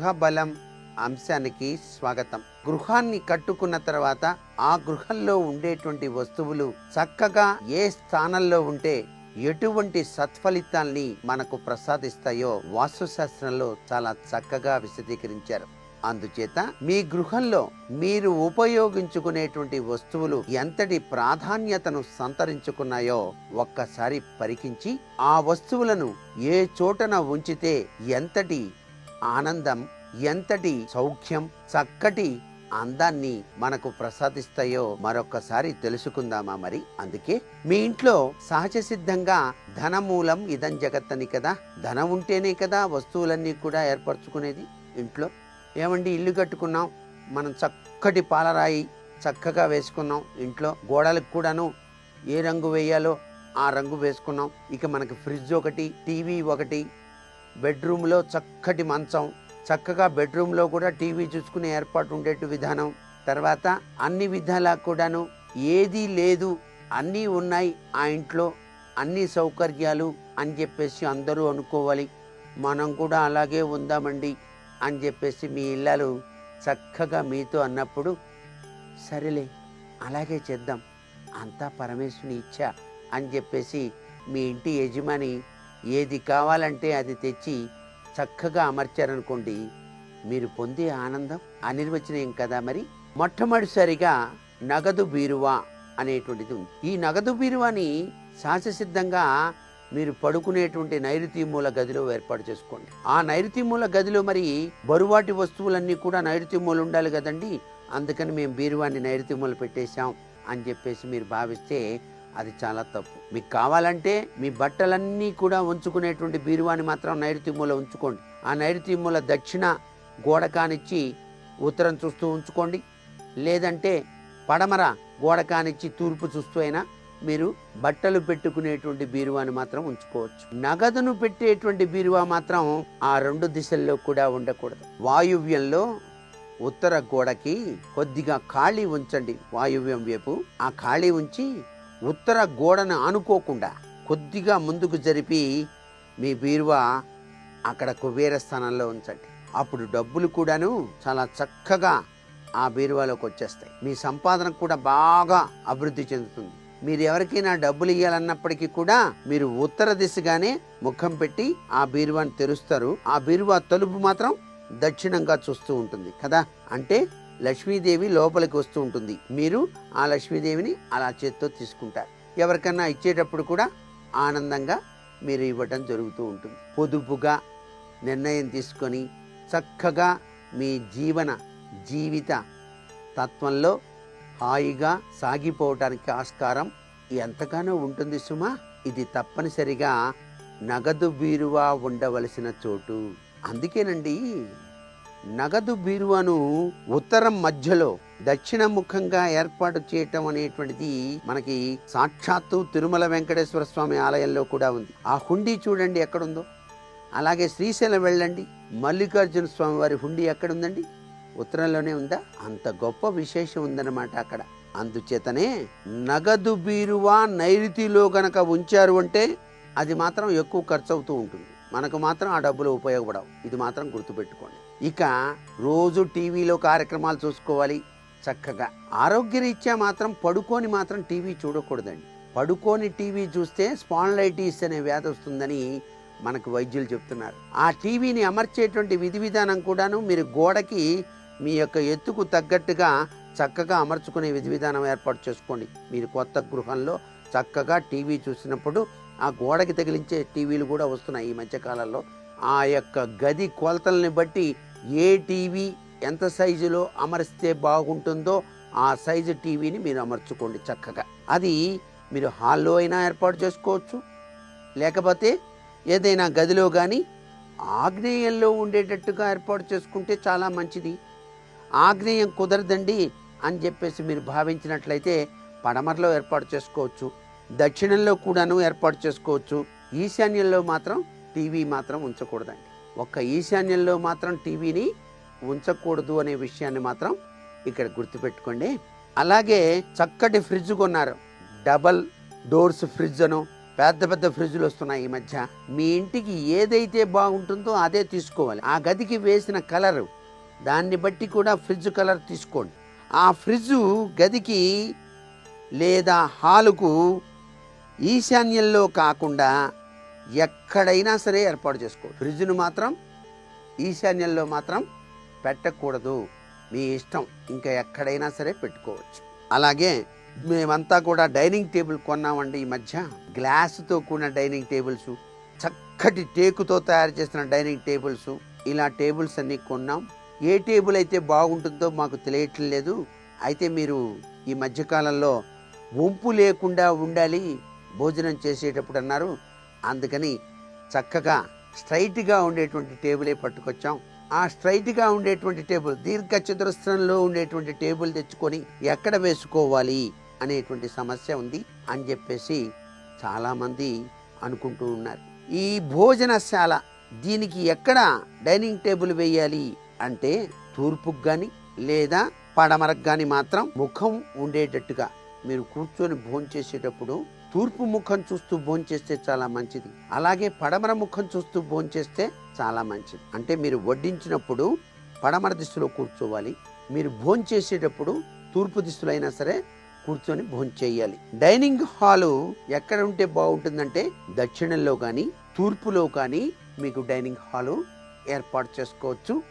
గృహ బలం అంశానికి స్వాగతం. గృహాన్ని కట్టుకున్న తర్వాత ఆ గృహంలో ఉండేటువంటి వస్తువులు చక్కగా ఏ స్థానంలో ఉంటే ఎటువంటి సత్ఫలితాల్ని మనకు ప్రసాదిస్తాయో వాస్తుశాస్త్రంలో చాలా చక్కగా విశదీకరించారు. అందుచేత మీ గృహంలో మీరు ఉపయోగించుకునేటువంటి వస్తువులు ఎంతటి ప్రాధాన్యతను సంతరించుకున్నాయో ఒక్కసారి పరికించి ఆ వస్తువులను ఏ చోటన ఉంచితే ఎంతటి ఆనందం ఎంతటి సౌఖ్యం చక్కటి అందాన్ని మనకు ప్రసాదిస్తాయో మరొకసారి తెలుసుకుందామా మరి? అందుకే మీ ఇంట్లో సహజ సిద్ధంగా ధనమూలం ఇదం జగత్తని కదా? ధనం ఉంటేనే కదా వస్తువులన్నీ కూడా ఏర్పరచుకునేది ఇంట్లో? ఏమండి ఇల్లు కట్టుకున్నాం మనం చక్కటి పాలరాయి చక్కగా వేసుకున్నాం ఇంట్లో గోడలకు కూడాను ఏ రంగు వేయాలో ఆ రంగు వేసుకున్నాం. ఇక మనకి ఫ్రిడ్జ్ ఒకటి టీవీ ఒకటి బెడ్రూమ్లో చక్కటి మంచం చక్కగా బెడ్రూమ్లో కూడా టీవీ చూసుకునే ఏర్పాటు ఉండేట్టు విధానం. తర్వాత అన్ని విధాలా కూడాను ఏదీ లేదు అన్నీ ఉన్నాయి ఆ ఇంట్లో అన్ని సౌకర్యాలు అని చెప్పేసి అందరూ అనుకోవాలి. మనం కూడా అలాగే ఉందామండి అని చెప్పేసి మీ ఇళ్ళలు చక్కగా మీతో అన్నప్పుడు సరేలే అలాగే చేద్దాం అంతా పరమేశ్వరుని ఇచ్చా అని చెప్పేసి మీ ఇంటి యజమాని ఏది కావాలంటే అది తెచ్చి చక్కగా అమర్చారనుకోండి మీరు పొందే ఆనందం అనిర్వచనీయం కదా మరి? మొట్టమొదటిసారిగా నగదు బీరువా అనేటువంటిది ఉంది. ఈ నగదు బీరువాని శాస్త్రసిద్ధంగా మీరు పడుకునేటువంటి నైరుతి మూల గదిలో ఏర్పాటు చేసుకోండి. ఆ నైరుతి మూల గదిలో మరి బరువాటి వస్తువులన్నీ కూడా నైరుతి మూల ఉండాలి కదండి? అందుకని మేము బీరువాన్ని నైరుతి మూల పెట్టేశాం అని చెప్పేసి మీరు భావిస్తే అది చాలా తప్పు. మీకు కావాలంటే మీ బట్టలన్నీ కూడా ఉంచుకునేటువంటి బీరువాని మాత్రం నైరుతి మూల ఉంచుకోండి. ఆ నైరుతి మూల దక్షిణ గోడ కానిచ్చి ఉత్తరం చూస్తూ ఉంచుకోండి. లేదంటే పడమర గోడ కానిచ్చి తూర్పు చూస్తూ అయినా మీరు బట్టలు పెట్టుకునేటువంటి బీరువాని మాత్రం ఉంచుకోవచ్చు. నగదును పెట్టేటువంటి బీరువా మాత్రం ఆ రెండు దిశల్లో కూడా ఉండకూడదు. వాయువ్యంలో ఉత్తర గోడకి కొద్దిగా ఖాళీ ఉంచండి. వాయువ్యం వైపు ఆ ఖాళీ ఉంచి ఉత్తర గోడను ఆనుకోకుండా కొద్దిగా ముందుకు జరిపి మీ బీరువా అక్కడ కుబేర స్థానంలో ఉంచండి. అప్పుడు డబ్బులు కూడాను చాలా చక్కగా ఆ బీరువాలోకి వచ్చేస్తాయి. మీ సంపాదన కూడా బాగా అభివృద్ధి చెందుతుంది. మీరు ఎవరికైనా డబ్బులు ఇవ్వాలన్నప్పటికీ కూడా మీరు ఉత్తర దిశగానే ముఖం పెట్టి ఆ బీరువాని తెరుస్తారు. ఆ బీరువా తలుపు మాత్రం దక్షిణంగా చూస్తూ ఉంటుంది కదా? అంటే లక్ష్మీదేవి లోపలికి వస్తూ ఉంటుంది. మీరు ఆ లక్ష్మీదేవిని అలా చేత్తో తీసుకుంటారు. ఎవరికన్నా ఇచ్చేటప్పుడు కూడా ఆనందంగా మీరు ఇవ్వటం జరుగుతూ ఉంటుంది. పొదుపుగా నిర్ణయం తీసుకొని చక్కగా మీ జీవన జీవిత తత్వంలో హాయిగా సాగిపోవటానికి ఆస్కారం ఎంతగానో ఉంటుంది సుమా. ఇది తప్పనిసరిగా నగదు బీరువా ఉండవలసిన చోటు. అందుకేనండి నగదు బీరువాను ఉత్తరం మధ్యలో దక్షిణ ముఖంగా ఏర్పాటు చేయటం అనేటువంటిది మనకి సాక్షాత్తు తిరుమల వెంకటేశ్వర స్వామి ఆలయంలో కూడా ఉంది. ఆ హుండీ చూడండి ఎక్కడుందో. అలాగే శ్రీశైలం వెళ్ళండి. మల్లికార్జున స్వామి వారి హుండీ ఎక్కడుందండి? ఉత్తరంలోనే ఉందా? అంత గొప్ప విశేషం ఉందన్నమాట అక్కడ. అందుచేతనే నగదు బీరువా నైరుతిలో గనక ఉంచారు అంటే అది మాత్రం ఎక్కువ ఖర్చు అవుతూ ఉంటుంది. మనకు మాత్రం ఆ డబ్బులు ఉపయోగపడవు. ఇది మాత్రం గుర్తుపెట్టుకోండి. ఇక రోజు టీవీలో కార్యక్రమాలు చూసుకోవాలి. చక్కగా ఆరోగ్యరీత్యా మాత్రం పడుకొని మాత్రం టీవీ చూడకూడదండి. పడుకొని టీవీ చూస్తే స్పాన్లైటిస్ అనే వ్యాధి వస్తుందని మనకు వైద్యులు చెప్తున్నారు. ఆ టీవీని అమర్చేటువంటి విధి విధానం కూడాను మీరు గోడకి మీ యొక్క ఎత్తుకు తగ్గట్టుగా చక్కగా అమర్చుకునే విధి విధానం ఏర్పాటు చేసుకోండి. మీరు కొత్త గృహంలో చక్కగా టీవీ చూసినప్పుడు ఆ గోడకి తగిలించే టీవీలు కూడా వస్తున్నాయి ఈ మధ్యకాలంలో. ఆ యొక్క గది కొలతల్ని బట్టి ఏ టీవీ ఎంత సైజులో అమరిస్తే బాగుంటుందో ఆ సైజు టీవీని మీరు అమర్చుకోండి చక్కగా. అది మీరు హాల్లో అయినా ఏర్పాటు చేసుకోవచ్చు. లేకపోతే ఏదైనా గదిలో కానీ ఆగ్నేయంలో ఉండేటట్టుగా ఏర్పాటు చేసుకుంటే చాలా మంచిది. ఆగ్నేయం కుదరదండి అని చెప్పేసి మీరు భావించినట్లయితే పడమరలో ఏర్పాటు చేసుకోవచ్చు. దక్షిణంలో కూడాను ఏర్పాటు చేసుకోవచ్చు. ఈశాన్యంలో మాత్రం టీవీ మాత్రం ఉంచకూడదండి. ఒక్క ఈశాన్యంలో మాత్రం టీవీని ఉంచకూడదు అనే విషయాన్ని మాత్రం ఇక్కడ గుర్తుపెట్టుకోండి. అలాగే చక్కటి ఫ్రిడ్జ్ కొన్నారు. డబల్ డోర్స్ ఫ్రిడ్జ్ అను పెద్ద పెద్ద ఫ్రిడ్జ్లు వస్తున్నాయి ఈ మధ్య. మీ ఇంటికి ఏదైతే బాగుంటుందో అదే తీసుకోవాలి. ఆ గదికి వేసిన కలర్ దాన్ని బట్టి కూడా ఫ్రిడ్జ్ కలర్ తీసుకోండి. ఆ ఫ్రిడ్జ్ గదికి లేదా హాలుకు ఈశాన్యంలో కాకుండా ఎక్కడైనా సరే ఏర్పాటు చేసుకో. ఫ్రిడ్జ్ను మాత్రం ఈశాన్యంలో మాత్రం పెట్టకూడదు. మీ ఇష్టం. ఇంకా ఎక్కడైనా సరే పెట్టుకోవచ్చు. అలాగే మేమంతా కూడా డైనింగ్ టేబుల్ కొన్నామండి ఈ మధ్య. గ్లాసుతో కూడిన డైనింగ్ టేబుల్స్ చక్కటి టేకుతో తయారు చేసిన డైనింగ్ టేబుల్స్. ఇలా టేబుల్స్ అన్ని కొన్నాం. ఏ టేబుల్ అయితే బాగుంటుందో మాకు తెలియట్లేదు అయితే మీరు ఈ మధ్యకాలంలో వంపు లేకుండా ఉండాలి. భోజనం చేసేటప్పుడు అన్నారు. అందుకని చక్కగా స్ట్రైట్గా ఉండేటువంటి టేబులే పట్టుకొచ్చాం. ఆ స్ట్రైట్గా ఉండేటువంటి టేబుల్ దీర్ఘ చతురస్రంలో ఉండేటువంటి టేబుల్ తెచ్చుకొని ఎక్కడ వేసుకోవాలి అనేటువంటి సమస్య ఉంది అని చెప్పేసి చాలామంది అనుకుంటూ ఉన్నారు. ఈ భోజనశాల దీనికి ఎక్కడ డైనింగ్ టేబుల్ వేయాలి అంటే తూర్పుకు కానీ లేదా పడమరకు కానీ మాత్రం ముఖం ఉండేటట్టుగా మీరు కూర్చొని భోంచేసేటప్పుడు తూర్పు ముఖం చూస్తూ భోంచేస్తే చాలా మంచిది. అలాగే పడమర ముఖం చూస్తూ భోంచేస్తే చాలా మంచిది. అంటే మీరు వడ్డించినప్పుడు పడమర దిశలో కూర్చోవాలి. మీరు భోంచేసేటప్పుడు తూర్పు దిశలో అయినా సరే కూర్చొని భోంచేయాలి. డైనింగ్ హాలు ఎక్కడ ఉంటే బాగుంటుందంటే దక్షిణంలో కానీ తూర్పులో కానీ మీకు డైనింగ్ హాలు ఏర్పాటు చేసుకోవచ్చు.